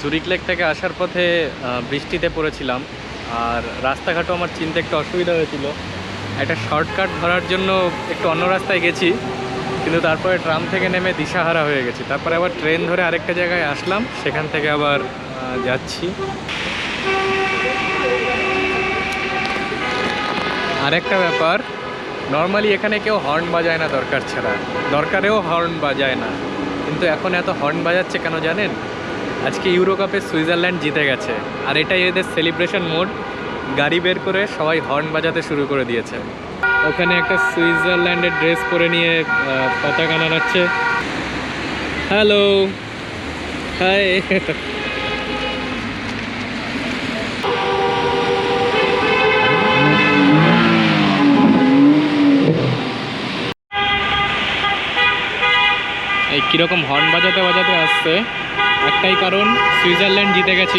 Zurich lake থেকে আসার পথে বৃষ্টিতে পড়েছিলাম। আর রাস্তাঘাটও আমার চিনতে একটু অসুবিধা হয়েছিল। একটা শর্টকাট ধরার জন্য একটু অন্য রাস্তায় গেছি, কিন্তু তারপরে ট্রাম থেকে নেমে দিশাহারা হয়ে গেছি। তারপরে আবার ট্রেন ধরে আরেকটা জায়গায় আসলাম, সেখান থেকে আবার যাচ্ছি। আরেকটা ব্যাপার, নর্মালি এখানে কেউ হর্ন বাজায় না দরকার ছাড়া। দরকারেও হর্ন বাজায় না। কিন্তু এখন এত হর্ন বাজাচ্ছে কেন জানেন? আজকে ইউরো কাপে সুইজারল্যান্ড জিতে গেছে। আর এটাই এদের সেলিব্রেশন মোড গাড়ি বের করে সবাই হর্ন বাজাতে শুরু করে দিয়েছে। ওখানে একটা সুইজারল্যান্ডের ড্রেস পরে নিয়ে পতাকা নাড়াচ্ছে। হ্যালো হাই এই কীরকম হর্ন বাজাতে বাজাতে আসছে। একটাই কারণ সুইজারল্যান্ড জিতে গেছে।